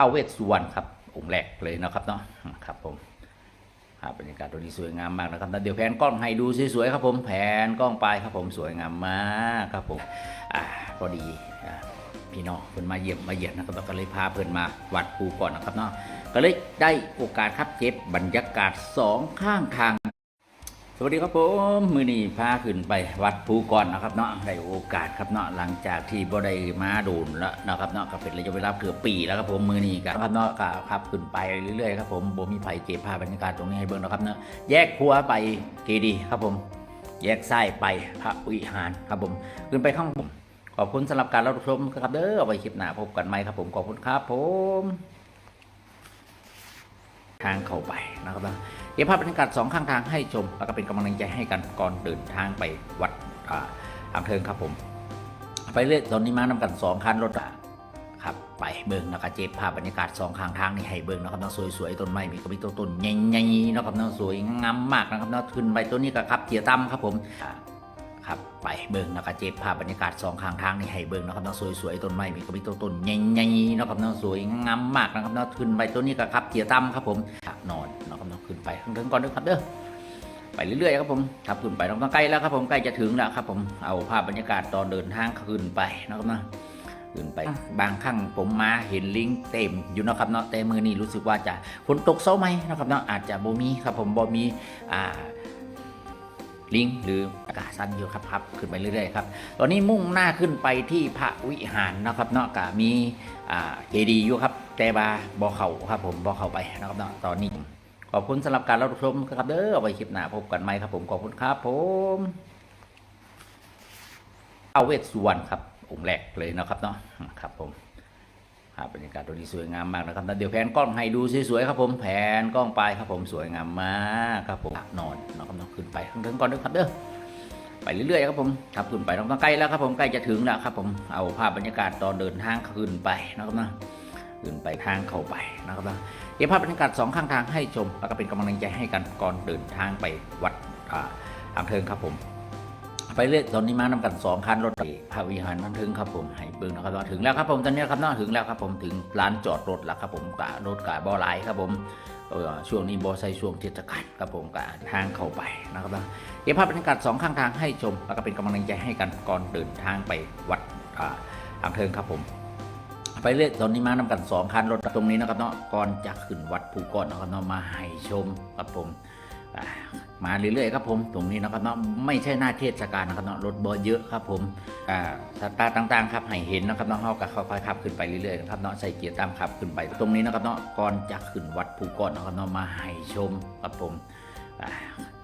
เอาเวทสุวรรณครับองค์แรกเลยนะครับเนาะครับผมครับบรรยากาศตรงนี้สวยงามมากนะครับแล้วเดี๋ยวแผนกล้องให้ดูสวยๆครับผมแผนกล้องไปครับผมสวยงามมากครับผมอ่าพอดีพี่น้องเพิ่นมาเยี่ยมมาเยียนนะครับก็เลยพาเพิ่นมาวัดภูก่อนนะครับเนาะก็เลยได้โอกาสครับเก็บบรรยากาศสองข้างทาง สวัสดีครับผมมือนี้พาขึ้นไปวัดภูก่อนนะครับเนาะได้โอกาสครับเนาะหลังจากที่บ่ได้มาดูนแล้วนะครับเนาะก็เป็นระยะเวลาเกือบปีแล้วครับผมมือนี้กันครับเนาะก็ครับขึ้นไปเรื่อยๆครับผมบ่มีไผเก็บภาพบรรยากาศตรงนี้ให้เบิ่งนะครับเนาะแยกครัวไปเกดีครับผม แยกซ้ไปพระวิหารครับผม ขึ้นไปข้างบนขอบคุณสำหรับการรับชมครับเด้อเอาไว้คลิปหน้าพบกันใหม่ครับผมขอบคุณครับผม ทางเข้าไปนะครับนะ เก็บภาพบรรยากาศสองข้างทางให้ชม แล้วก็เป็นกำลังใจให้กันก่อนเดินทางไปวัดอ่างเทิงครับผม ไปเรื่อยตอนนี้มานำกันสองคันรถอะครับไปเบิ่งนะครับเจ็บภาพบรรยากาศสองข้างทางนี่ให้เบิ่งนะครับเนาะสวยๆต้นไม้มีก็มีต้นต้นใหญ่ๆนะครับเนาะสวยงามมากนะครับเนาะขึ้นไปตัวนี้ก็ครับเกียตั้มครับผมครับไปเบิ่งนะครับเจ็บภาพบรรยากาศสองข้างทางนี่ให้เบิ่งนะครับเนาะสวยๆต้นไม้มีก็มีต้นต้นใหญ่ๆนะครับเนาะสวยงามมากนะครับเนาะขึ้นไปตัวนี้ก็ครับเกียตั้มครับผมนอน ขึ้นไปข้างเทิงก่อนเด้อครับเด้อไปเรื่อยๆครับผมครับขึ้นไปต้องใกล้แล้วครับผมใกล้จะถึงแล้วครับ ผมเอาภาพบรรยากาศตอนเดินทางขึ้นไปนะครับเนาะขึ้นไปบางครั้งผมมาเห็นลิงก์เต็มอยู่นะครับเนาะแต่มือนี้รู้สึกว่าจะฝนตกเซาไหมนะครับเนาะอาจจะบ่มีครับผมบ่มีอ่าลิงก์หรืออากาศสั้นอยู่ครับครับขึ้นไปเรื่อยๆครับตอนนี้มุ่งหน้าขึ้นไปที่พระวิหารนะครับเนาะกะมีอ่าเจดีย์อยู่ครับแต่บาบ่เข้าครับผมบ่เข้าไปนะครับเนาะตอนนี้ ขอบคุณสำหรับการรับชมครับเด้อเอาไว้คลิปหน้าพบกันใหม่ครับผมขอบคุณครับผมเอาเวทสุวรรณครับองค์แรกเลยนะครับเนาะครับผมครับบรรยากาศตรงนี้สวยงามมากนะครับแล้วเดี๋ยวแผนกล้องให้ดูสวยๆครับผมแผนกล้องไปครับผมสวยงามมากครับผมนอนนะครับเนาะขึ้นไปข้างเทิงก่อนเด้อครับเด้อไปเรื่อยๆครับผมครับขึ้นไปต้องใกล้แล้วครับผมใกล้จะถึงแล้วครับผมเอาภาพบรรยากาศตอนเดินทางขึ้นไปนะครับเนาะ ขึ้นไปทางเข้าไปนะครับเนาะเก็บภาพบรรยากาศสองข้างทางให้ชม แล้วก็เป็นกำลังใจให้กันก่อนเดินทางไปวัดอ่างเทิงครับผม ไปเรื่อยตอนนี้มานำกันสองคันรถพระวิหารอ่างเทิงครับผมให้เบิ่งนะครับว่าถึงแล้วครับผมตอนนี้ครับเนาะถึงแล้วครับผมถึงร้านจอดรถแล้วครับผมกะรถกะบ่อไลครับผมช่วงนี้บ่ใส่ช่วงเทศกาลครับผมกะทางเข้าไปนะครับเนาะเก็บภาพบรรยากาศสองข้างทางให้ชม แล้วก็เป็นกำลังใจให้กันก่อนเดินทางไปวัดอ่างเทิงครับผม ไปเรื่อยตอนนี้มานำกันสองคันรถตรงนี้นะครับเนาะก่อนจะขึ้นวัดภูก่อนนะครับเนาะมาให้ชมครับผมมาเรื่อยๆครับผมตรงนี้นะครับเนาะไม่ใช่หน้าเทศกาลนะครับเนาะรถบอเยอะครับผมอ่าสตาร์ต่างๆครับให้เห็นนะครับเนาะเฮากับค่อยขับขึ้นไปเรื่อยๆนะครับเนาะใส่เกียร์ตามขับขึ้นไป ตรงนี้นะครับเนาะก่อนจะขึ้นวัดภูก่อนนะครับเนาะมาให้ชมครับผม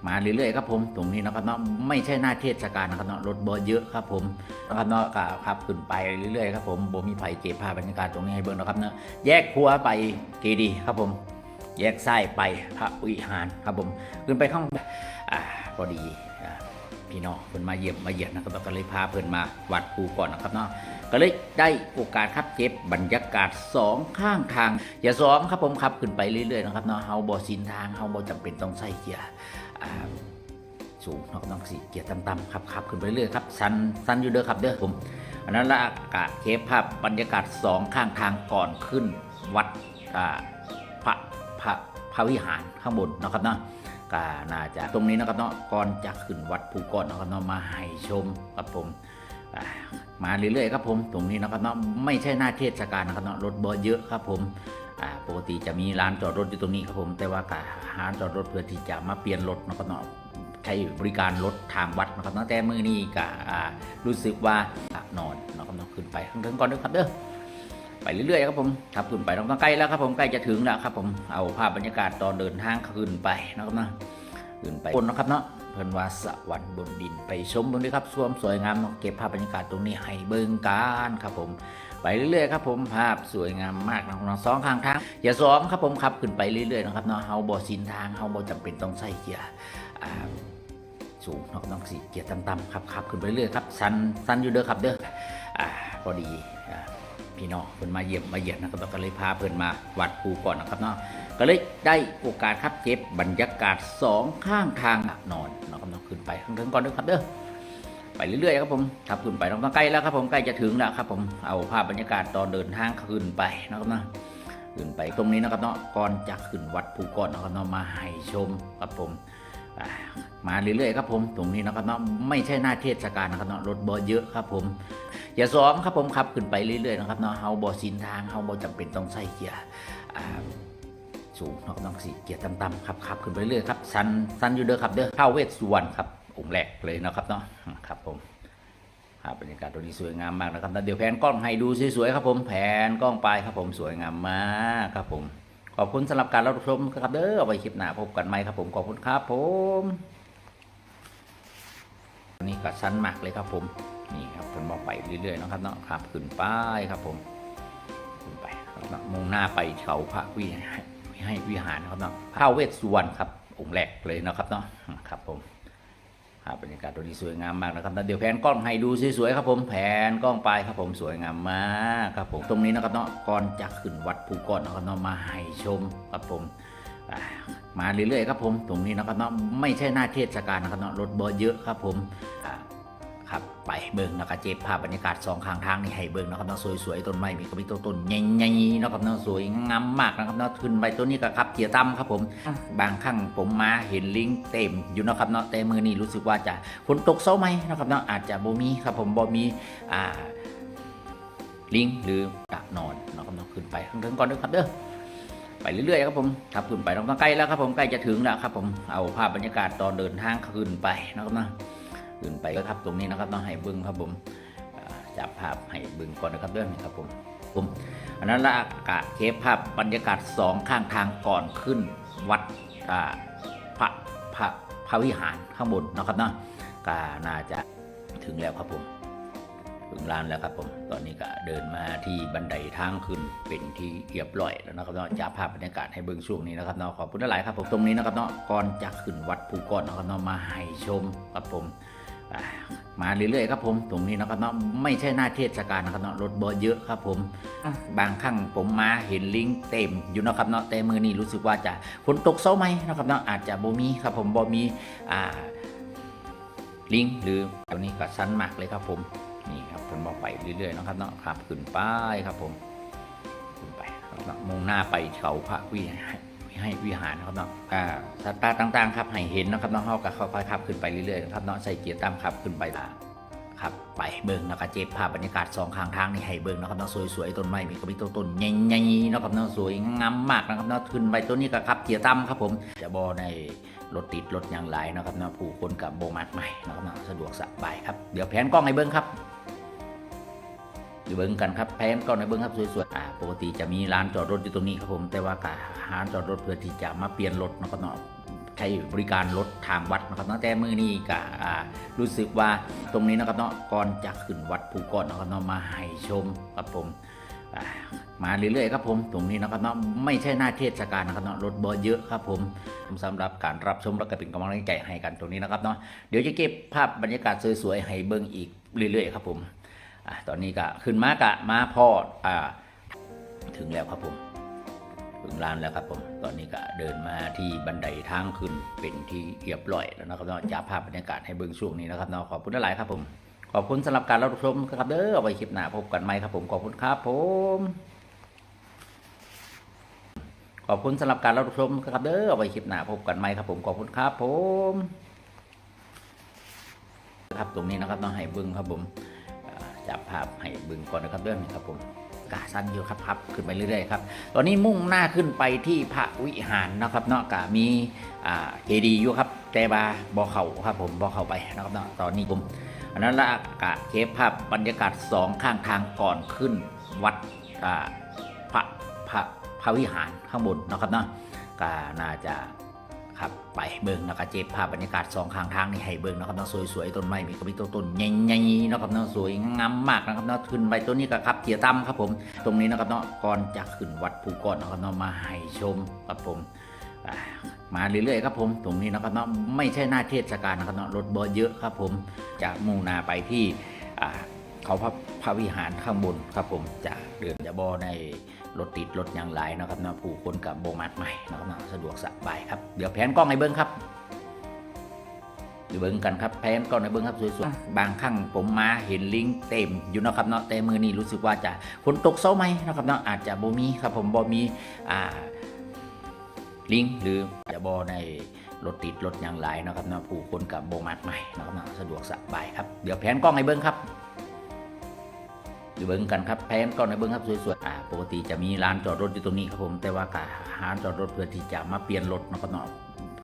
มาเรื่อยๆครับผมตรงนี้นะครับเนาะไม่ใช่หน้าเทศกาลนะครับเนาะรถบอเยอะครับผมนะครับเนาะก็ขับขึ้นไปเรื่อยๆครับผมบ่มีไผเก็บภาพบรรยากาศตรงนี้ให้เบิ่งนะครับเนาะแยกครัวไปเกดีย์ครับผม แยกซ้ไปพระวิหารครับผมขึ้นไปข้างอ่าพอดีอ่าพี่น้องเพิ่นมาเยี่ยมมาเยียนนะครับก็เลยพาเพิ่นมาวัดภูก่อนนะครับเนาะก็เลยได้โอกาสครับเก็บบรรยากาศสองข้างทาง อย่าซ้อมครับผมขับขึ้นไปเรื่อยๆนะครับเนาะเฮาบ่ชินทางเฮาบ่จำเป็นต้องใส่เกียร์ สูงนาะต้องสีเกียร์ต่ำๆครับขับขึ้นไปเรื่อยครับสันสันอยู่เด้อครับเด้อผม อันนั้นละกะเคปภาพบรรยากาศสองข้างทางก่อนขึ้นวัดพระพระพระวิหารข้างบนนะครับเนาะก็น่าจะตรงนี้นะครับเนาะก่อนจะขึ้นวัดภูกอนนะครับเนาะมาให้ชมครับผมมาเรื่อยๆครับผม ตรงนี้นะครับเนาะไม่ใช่หน้าเทศกาลนะครับเนาะรถบอเยอะครับผม ปกติจะมีร้านจอดรถอยู่ตรงนี้ครับผม แต่ว่าการหาจอดรถเพื่อที่จะมาเปลี่ยนรถนะครับเนาะใช้บริการรถทางวัดนะครับตั้งแต่มือนี้ก็รู้สึกว่านอนนะครับเนาะขึ้นไปข้างก่อนด้อครับเด้อไปเรื่อยๆครับผมครับขึ้นไปต้องใกล้แล้วครับผมใกล้จะถึงแล้วครับผมเอาภาพบรรยากาศตอนเดินทางขึ้นไปนะครับเนาะขึ้นไปบนนะครับเนาะเพิ่นว่าสวรรค์บนดินไปชมตรงนี้ครับสวมสวยงามเนาะเก็บภาพบรรยากาศตรงนี้ให้เบิ่งกันครับผม ไปเรื่อยๆครับผมภาพสวยงามมากนะครับสองข้างทางอย่าซ้อมครับผมขับขึ้นไปเรื่อยๆนะครับเนาะเฮาบ่ชินทางเฮาบ่จำเป็นต้องใส่เกียร์สูงเนาะต้องสีเกียร์ต่ำๆครับขับขึ้นไปเรื่อยครับสันสันอยู่เด้อครับเด้ออ่าพอดีอ่าพี่น้องเพิ่นมาเยี่ยมมาเยียนนะครับแล้วก็เลยพาเพิ่นมาวัดภูก่อนนะครับเนาะก็เลยได้โอกาสครับเก็บบรรยากาศสองข้างทางนอนเนาะครับเนาะขึ้นไปข้างเทิงก่อนเด้อครับเด้อ ไปเรื่อยๆครับผมขับขึ้นไปต้องใกล้แล้วครับผมใกล้จะถึงแล้วครับผมเอาภาพบรรยากาศตอนเดินทางขึ้นไปนะครับเนาะขึ้นไปตรงนี้นะครับเนาะก่อนจะขึ้นวัดภูก่อนนะครับเนาะมาให้ชมครับผมมาเรื่อยๆครับผมตรงนี้นะครับเนาะไม่ใช่หน้าเทศกาลนะครับเนาะรถบอเยอะครับผมอย่าซ้อมครับผมขับขึ้นไปเรื่อยๆนะครับเนาะเฮาบอสินทางเฮาบอจำเป็นต้องใส่เกียร์สูงเนาะต้องสีเกียร์ต่ำๆขับขับขึ้นไปเรื่อยๆครับสันสันอยู่เด้อครับเด้อข้าวเวสสุวรรณครับ องค์แรกเลยนะครับเนาะครับผมครับบรรยากาศตรงนี้สวยงามมากนะครับเดี๋ยวแผนกล้องให้ดูสวยๆครับผมแผนกล้องไปครับผมสวยงามมากครับผม ขอบคุณสำหรับการรับชมครับเด้อเอาไว้คลิปหน้าพบกันใหม่ครับผมขอบคุณครับผมนนี้ก็สั้นมากเลยครับผมนี่ครับผมบอกไปเรื่อยๆนะครับเนาะครับขึ้นไปครับผมขึ้นไปครับเนาะมุ่งหน้าไปเขาพระวิหารให้วิหารครับเนาะท้าวเวสสุวรรณครับองค์แรกเลยนะครับเนาะครับผม บรรยากาศตรงนี้สวยงามมากนะครับเดี๋ยวแผนกล้องให้ดูสวยๆครับผมแผนกล้องไปครับผมสวยงามมากครับผมตรงนี้นะครับเนาะก่อนจะขึ้นวัดภูก่อนนะครับเนาะมาให้ชมครับผมมาเรื่อยๆครับผมตรงนี้นะครับเนาะไม่ใช่หน้าเทศกาลนะครับเนาะรถบอเยอะครับผม ครับไปเบิ่งนะครับเจ็บภาพบรรยากาศสองข้างทางนี่ให้เบิ่งนะครับเนาะสวยๆต้นไม้มีกระบี่ต้นต้นใหญ่ๆนะครับเนาะสวยงามมากนะครับเนาะขึ้นไปตัวนี้ก็ครับเกียร์ต่ำครับผมบางครั้งผมมาเห็นลิงก์เต็มอยู่นะครับเนาะแต่มือนี้รู้สึกว่าจะฝนตกเซาไหมนะครับเนาะอาจจะบ่มีครับผมบ่มีอ่าลิงก์หรือกะนอนนะครับเนาะขึ้นไปข้างเทิงก่อนเด้อครับเด้อไปเรื่อยๆครับผมครับขึ้นไปต้องใกล้แล้วครับผมใกล้จะถึงแล้วครับผมเอาภาพบรรยากาศตอนเดินทางขึ้นไปนะครับเนาะ ขึ้นไปก็ครับตรงนี้นะครับต้องให้บิ้งครับผมจับภาพให้บิ้งก่อนนะครับด้อนี่ครับผมผมอันนั้นละกะเคภาพบรรยากาศสองข้างทางก่อนขึ้นวัดพระพระพระวิหารข้างบนนะครับเนาะก็น่าจะถึงแล้วครับผมถึงลานแล้วครับผมตอนนี้ก็เดินมาที่บันไดทางขึ้นเป็นที่เรียบร้อยแล้วนะครับเนาะจะภาพบรรยากาศให้เบิ่งช่วงนี้นะครับเนาะขอบคุณหลายครับผมตรงนี้นะครับเนาะก่อนจะขึ้นวัดภูก่อนนะครับเนาะมาให้ชมครับผม มาเรื่อยๆครับผมตรงนี้นะครับเนาะไม่ใช่หน้าเทศกาลนะครับเนาะรถบอเยอะครับผมบางครั้งผมมาเห็นลิงก์เต็มอยู่นะครับเนาะแต่มือนี้รู้สึกว่าจะฝนตกเซาไหมนะครับเนาะอาจจะบ่มีครับผมบ่มีอ่าลิงก์หรือตัวนี้ก็สั้นมากเลยครับผมนี่ครับผมบอกไปเรื่อยๆนะครับเนาะครับขึ้นไปครับผมขึ้นไปครับเนาะมุ่งหน้าไปเขาพระวิหาร ให้วิหารนะครับเนาะอ่าสตาร์ต่างๆครับให้เห็นนะครับเนาะเฮาก็ค่อยๆขับขึ้นไปเรื่อยๆนะครับเนาะใส่เกียร์ตามขับขึ้นไปอ่าครับไปเบิ่งนะครับเจ็บภาพบรรยากาศสองข้างทางนี่ให้เบิ่งนะครับเนาะสวยๆต้นไม้มีกระบี่ต้นต้นใหญ่ๆนะครับเนาะสวยงามมากนะครับเนาะขึ้นไปตัวนี้ก็ขับเกียร์ต่ำครับผมจะบ่ในรถติดรถยางไรนะครับเนาะผู้คนกับโบมัดใหม่นะครับเนาะสะดวกสบายครับเดี๋ยวแผนกล้องให้เบิ่งครับ อยู่เบิ้งกันครับแพนก็ในเบิ้งครับสวยๆอ่าปกติจะมีร้านจอดรถอยู่ตรงนี้ครับผม แต่ว่าการร้าจอดรถเพื่อที่จะมาเปลี่ยนรถนะครับเนาะใช้บริการรถทางวัดนะครับเนาะแต่มือนี้ก็รู้สึกว่าตรงนี้นะครับเนาะก่อนจะขึ้นวัดภูก่อนนะครับเนาะมาให้ชมครับผมมาเรื่อยๆครับผมตรงนี้นะครับเนาะไม่ใช่หน้าเทศกาลนะครับเนาะรถบอเยอะครับผมสำหรับการรับชมและก็เป็นกำลังใจให้กันตรงนี้นะครับเนาะเดี๋ยวจะเก็บภาพบรรยากาศสวยๆให้เบิ้งอีกเรื่อยๆครับผม อะตอนนี้ก็ขึ้นมากะมาพอดอ่าถึงแล้วครับผมถึงลานแล้วครับผมตอนนี้ก็เดินมาที่บันไดทางขึ้นเป็นที่เรียบร้อยแล้วนะครับเนาะจะภาพบรรยากาศให้เบิ่งช่วงนี้นะครับเนาะขอบคุณหลายครับผมขอบคุณสำหรับการรับชมครับเด้อเอาไว้คลิปหน้าพบกันใหม่ครับผมขอบคุณครับผมขอบคุณสำหรับการรับชมครับเด้อเอาไว้คลิปหน้าพบกันใหม่ครับผมขอบคุณครับผมครับตรงนี้นะครับต้องให้เบิ่งครับผม จับภาพให้บึงก่อนนะครับเรื่องนี้ครับผมกาสั้นอยู่ครับครับขึ้นไปเรื่อยๆครับ ตอนนี้มุ่งหน้าขึ้นไปที่พระวิหารนะครับเนาะกะมีอ่าเจดีย์อยู่ครับ แต่บาบอเขาครับผมบอเข้าไปนะครับเนาะตอนนี้ผมอันนั้นละกะเคปภาพบรรยากาศสองข้างทางก่อนขึ้นวัดอ่าพระพระพระวิหารข้างบนนะครับเนาะก็น่าจะ ครับไปเบิ่งนะครับเจ็บภาพบรรยากาศสองข้างทางนี่ให้เบิ่งนะครับเนาะสวยๆต้นไม้มีกระบี่ต้นต้นใหญ่ๆนะครับเนาะสวยงามมากนะครับเนาะขึ้นไปตัวนี้ก็ครับเกียร์ต่ำครับผมตรงนี้นะครับเนาะก่อนจะขึ้นวัดภูก่อนนะครับเนาะมาให้ชมครับผมมาเรื่อยๆครับผมตรงนี้นะครับเนาะไม่ใช่หน้าเทศกาลนะครับเนาะรถบอเยอะครับผมจะมุ่งหน้าไปที่อ่า เขาพระพระวิหารข้างบนครับผมจะเดินจะบอในรถติดรถอย่างไรนะครับนาะผู้คนกับโบมัดใหม่นะครับนะสะดวกสบายครับเดี๋ยวแผนกล้องให้เบิ้งครับหรือเบิ้งกันครับแพนก็ในเบิ้งครับสวยๆบางครั้งผมมาเห็นลิงเต็มอยู่นะครับเนาะแต่มือนี้รู้สึกว่าจะฝนตกเซาไหมนะครับเนาะอาจจะโบมีครับผมโบมีอ่าลิงหรือจะบอในรถติดรถอย่างไรเนะครับนาะผู้คนกับโบมัดใหม่นะครับนะสะดวกสบายครับเดี๋ยวแผนกล้องให้เบิ้งครับ อยู่เบิ้งกันครับแพนกล้องในเบิ้งครับสวยๆอ่าปกติจะมีร้านจอดรถอยู่ตรงนี้ครับผม แต่ว่าการหาจอดรถเพื่อที่จะมาเปลี่ยนรถนะครับเนาะ